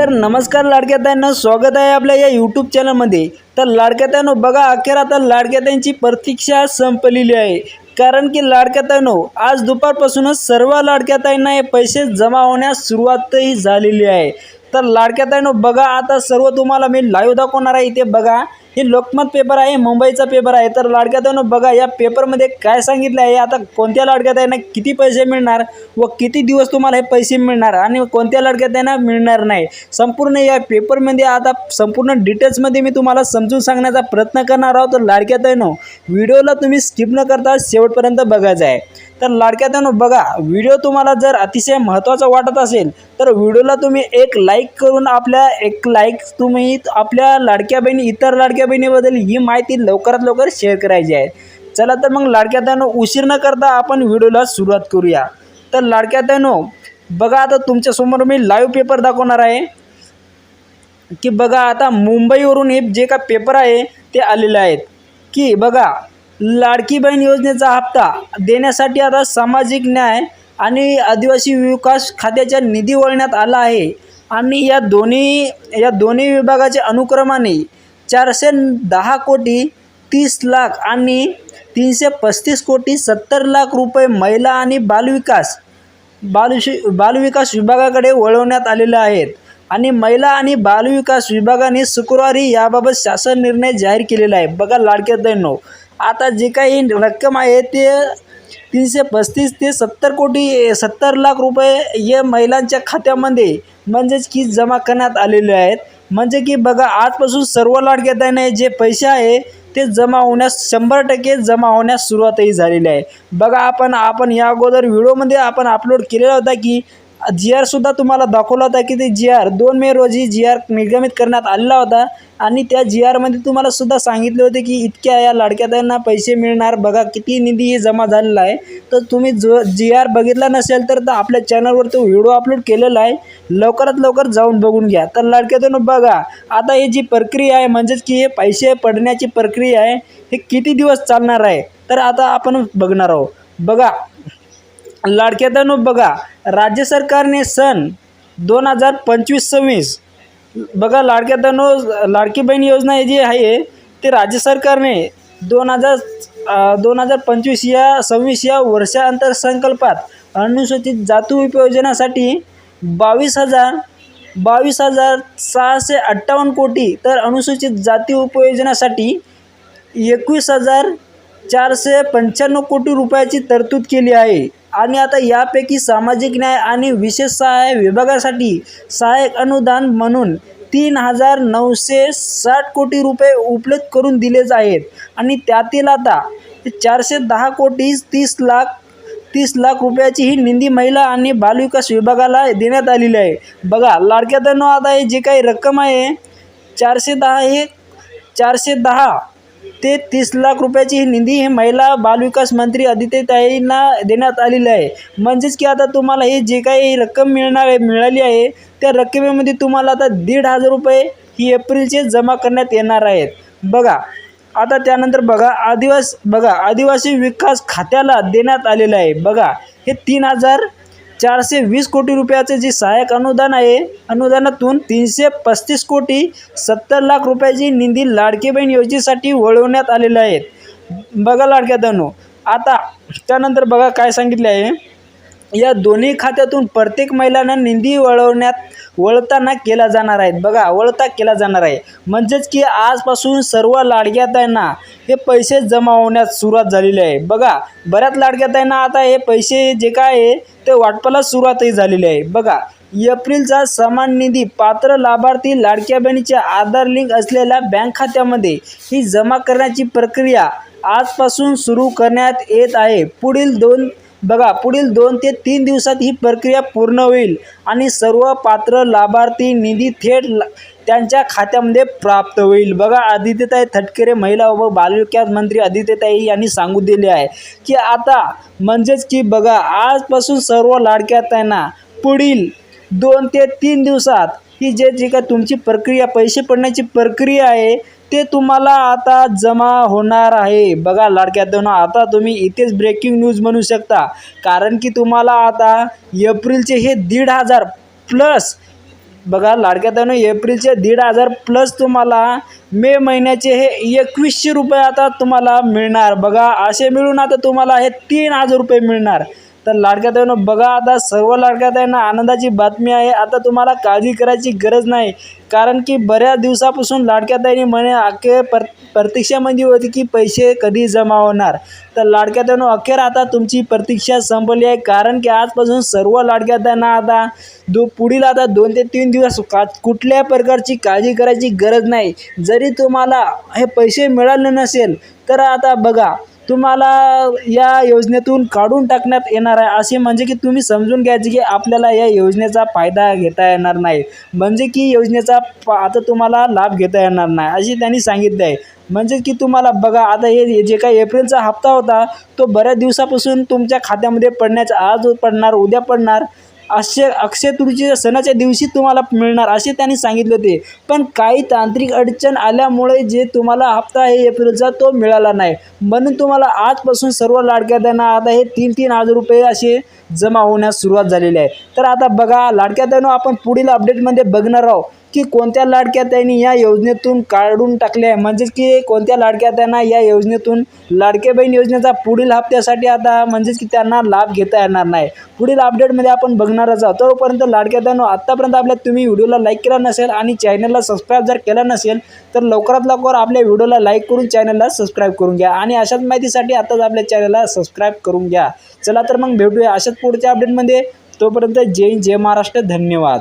तर नमस्कार लाडक्याताईंना स्वागत आहे आपल्या या यूट्यूब चॅनलमध्ये तर लाडक्याताईंनो बघा अखेर आता लाडक्याताईंची प्रतीक्षा संपलेली आहे. कारण की लाडक्याताईंनो आज दुपारपासूनच सर्व लाडक्याताईंना हे पैसे जमा होण्यास सुरुवातही झालेली आहे. तर लाडक्याताईंनो बघा आता सर्व तुम्हाला मी लाईव्ह दाखवणार आहे. इथे बघा हे लोकमत पेपर आहे मुंबईचा पेपर आहे. तर लाडक्याताईंनो बघा या पेपरमध्ये काय सांगितलं आहे? आता कोणत्या लाडक्याताईंना किती पैसे मिळणार व किती दिवस तुम्हाला हे पैसे मिळणार आणि कोणत्या लाडक्याताईंना मिळणार नाही? संपूर्ण या पेपरमध्ये आता संपूर्ण डिटेल्समध्ये मी तुम्हाला समजून सांगण्याचा प्रयत्न करणार आहोत. तर लाडक्याताईंनो व्हिडिओला तुम्ही स्किप न करता शेवटपर्यंत बघायचं आहे तर लाडक्याताईंनो बघा व्हिडिओ तुम्हाला जर अतिशय महत्त्वाचा वाटत असेल तर व्हिडिओला तुम्ही एक लाईक करून आपल्या एक लाईक तुम्ही आपल्या लाडक्या बहिणी इतर लाडक्या बहिणीबद्दल ही माहिती लवकरात लवकर शेअर करायची आहे. चला तर मग लाडक्या लाडक्याताईंनो उशीर न करता आपण व्हिडिओला सुरुवात करूया. तर लाडक्या त्यानो बघा आता तुमच्यासमोर मी लाईव्ह पेपर दाखवणार आहे. की बघा आता मुंबईवरून हे जे का पेपर आहे ते आलेले आहेत. की बघा लाडकी बहीण योजनेचा हप्ता देण्यासाठी आता सामाजिक न्याय आणि आदिवासी विकास खात्याच्या निधी वळण्यात आला आहे. आणि या दोन्ही या दोन्ही विभागाच्या अनुक्रमाने चारशे दहा कोटी तीस लाख आणि तीनशे पस्तीस कोटी सत्तर लाख रुपये महिला आणि बालविकास बालशि बालविकास विभागाकडे वळवण्यात आलेले आहेत. आणि महिला आणि बालविकास विभागाने शुक्रवारी याबाबत शासन निर्णय जाहीर केलेला आहे. बघा लाडक्या दैनो आता जे काही रक्कम आहे ते तीनशे पस्तीस ते सत्तर कोटी सत्तर लाख रुपये हे महिलांच्या खात्यामध्ये म्हणजेच की जमा करण्यात आलेले आहेत. म्हणजे की बघा आजपासून सर्व लाडक्या दैने जे पैसे आहे ते जमा होण्यास शंभर टक्के जमा होण्यास सुरुवातही झालेली आहे. बघा आपण आपण या अगोदर व्हिडिओमध्ये आपण अपलोड केलेला होता की जी आरसुद्धा तुम्हाला दाखवला होता की ते जी आर दोन मे रोजी जी आर निर्गमित करण्यात आलेला होता. आणि त्या जी आरमध्ये तुम्हाला सुद्धा सांगितले होते की इतक्या या लाडक्यातांना पैसे मिळणार. बघा किती निधी जमा झालेला आहे. तर तुम्ही जो जी आर बघितला नसेल तर तर आपल्या चॅनलवर तो व्हिडिओ अपलोड केलेला आहे. लवकरात लवकर जाऊन बघून घ्या. तर लाडक्यातून बघा आता ही जी प्रक्रिया आहे म्हणजेच की हे पैसे पडण्याची प्रक्रिया आहे हे किती दिवस चालणार आहे? तर आता आपण बघणार आहोत. बघा लाडक्यातून बघा राज्य सरकारने सन दोन हजार पंचवीस सव्वीस बघा लाडक्यातनो लाडकी बहीण योजना हे जी आहे ते राज्य सरकारने दोन हजार दोन हजार पंचवीस या सव्वीस या वर्षांतर संकल्पात अनुसूचित जाती उपयोजनासाठी बावीस हजार बावीस हजार सहाशे अठ्ठावन्न कोटी तर अनुसूचित जाती उपयोजनासाठी एकवीस हजार चारशे पंच्याण्णव कोटी रुपयाची तरतूद केली आहे. आणि आता यापैकी सामाजिक न्याय आणि विशेष सहाय्य विभागासाठी सहाय्यक अनुदान म्हणून तीन हजार नऊशे साठ कोटी रुपये उपलब्ध करून दिलेच आहेत. आणि त्यातील आता चारशे दहा कोटी तीस लाख तीस लाख रुपयाची ही निधी महिला आणि बालविकास विभागाला देण्यात आलेली आहे. बघा लाडक्या आता हे जी काही रक्कम आहे चारशे दहा हे चारशे दहा ते तीस लाख रुपयाची ही निधी हे महिला बालविकास मंत्री आदित्यताईंना देण्यात आलेली आहे. म्हणजेच की आता तुम्हाला हे जे काही रक्कम मिळणार आहे मिळाली आहे त्या रकमेमध्ये तुम्हाला आता दीड हजार रुपये ही एप्रिलचे जमा करण्यात येणार आहेत. बघा आता त्यानंतर बघा आदिवास बघा आदिवासी विकास खात्याला देण्यात आलेलं आहे. बघा हे तीन हजार चारशे वीस कोटी रुपयाचे जे सहाय्यक अनुदान आहे अनुदानातून तीनशे पस्तीस कोटी सत्तर लाख रुपयाची निधी लाडकी बहीण योजनेसाठी वळवण्यात आलेले आहेत. बघा लाडक्या दनो आता त्यानंतर बघा काय सांगितले आहे. या दोन्ही खात्यातून प्रत्येक महिलांना निधी वळवण्यात वळताना केला जाणार आहेत बघा वळता केला जाणार आहे. म्हणजेच की आजपासून सर्व लाडक्यातांना हे पैसे जमा होण्यास सुरुवात झालेली आहे. बघा बऱ्याच लाडक्यातांना आता हे पैसे जे काय आहे ते वाटपाला सुरुवातही झालेली आहे. बघा एप्रिलचा समान निधी पात्र लाभार्थी लाडक्या बहिणीच्या आधार लिंक असलेल्या बँक खात्यामध्ये ही जमा करण्याची प्रक्रिया आजपासून सुरू करण्यात येत आहे. पुढील दोन बघा पुढील दोन ते तीन दिवसात ही प्रक्रिया पूर्ण होईल आणि सर्व पात्र लाभार्थी निधी थेट त्यांच्या खात्यामध्ये प्राप्त होईल. बघा आदित्यताई थटकरे महिला व बालविकास मंत्री आदित्यताई यांनी सांगू दिले आहे की आता म्हणजेच की बघा आजपासून सर्व लाडक्याताईंना पुढील दोन ते तीन दिवसात ही जे जी काय तुमची प्रक्रिया पैसे पडण्याची प्रक्रिया आहे ते तुम्हाला आता जमा होणार आहे. बघा लाडक्यातून आता तुम्ही इथेच ब्रेकिंग न्यूज म्हणू शकता. कारण की तुम्हाला आता एप्रिलचे हे दीड हजार प्लस बघा लाडक्या एप्रिलचे दीड हजार प्लस तुम्हाला मे महिन्याचे हे एकवीसशे रुपये आता तुम्हाला मिळणार. बघा असे मिळून आता तुम्हाला हे तीन हजार रुपये मिळणार. तर लाडक्या बहिणी बघा आता सर्व लाडक्या ताईंना आनंदाची बातमी आहे. आता तुम्हाला काळजी करायची गरज नाही. कारण की बऱ्याच दिवसापासून लाडक्या बहिणी म्हणे अखेर पर प्रतीक्षामध्ये होती की पैसे कधी जमा होणार? तर लाडक्या बहिणी अखेर आता तुमची प्रतीक्षा संपली आहे. कारण की आजपासून सर्व लाडक्या ताईंना आता दो पुढील आता दोन ते तीन दिवस का कुठल्या प्रकारची काळजी करायची गरज नाही. जरी तुम्हाला हे पैसे मिळाले नसेल तर आता बघा तुम्हाला या योजनेतून काढून टाकण्यात येणार आहे. असे म्हणजे की तुम्ही समजून घ्यायचे की आपल्याला या योजनेचा फायदा घेता येणार नाही. म्हणजे की योजनेचा आता तुम्हाला लाभ घेता येणार नाही असे त्यांनी सांगितले आहे. म्हणजे की तुम्हाला बघा आता हे जे काही एप्रिलचा हप्ता होता तो बऱ्याच दिवसापासून तुमच्या खात्यामध्ये पडण्याचा आज पडणार उद्या पडणार. अक्षय अक्षय तृतीयेच्या सणाच्या दिवशी तुम्हाला मिळणार असे त्यांनी सांगितले होते. पण काही तांत्रिक अडचण आल्यामुळे जे तुम्हाला हप्ता आहे एप्रिलचा तो मिळाला नाही. म्हणून तुम्हाला आजपासून सर्व लाडक्या त्यांना आता हे तीन तीन हजार रुपये असे जमा होण्यास सुरुवात झालेली आहे. तर आता बघा लाडक्या त्यांना आपण पुढील अपडेटमध्ये बघणार आहोत. की कोणत्या लाडक्या त्यांनी या योजनेतून काढून टाकले आहे? म्हणजेच की कोणत्या लाडक्या त्यांना या योजनेतून लाडके बहीण योजनेचा पुढील हप्त्यासाठी आता म्हणजेच की त्यांना लाभ घेता येणार नाही. पुढील अपडेटमध्ये आपण बघणारच आहोत. तोपर्यंत लाडक्या त्यानं आत्तापर्यंत आपल्या तुम्ही व्हिडिओला लाईक केला नसेल आणि चॅनलला सबस्क्राईब जर केला नसेल तर लवकरात लवकर आपल्या व्हिडिओला लाईक करून चॅनलला सबस्क्राईब करून घ्या आणि अशाच माहितीसाठी आताच आपल्या चॅनलला सबस्क्राईब करून घ्या. चला तर मग भेटूया अशाच पुढच्या अपडेटमध्ये. तोपर्यंत जय जय महाराष्ट्र. धन्यवाद.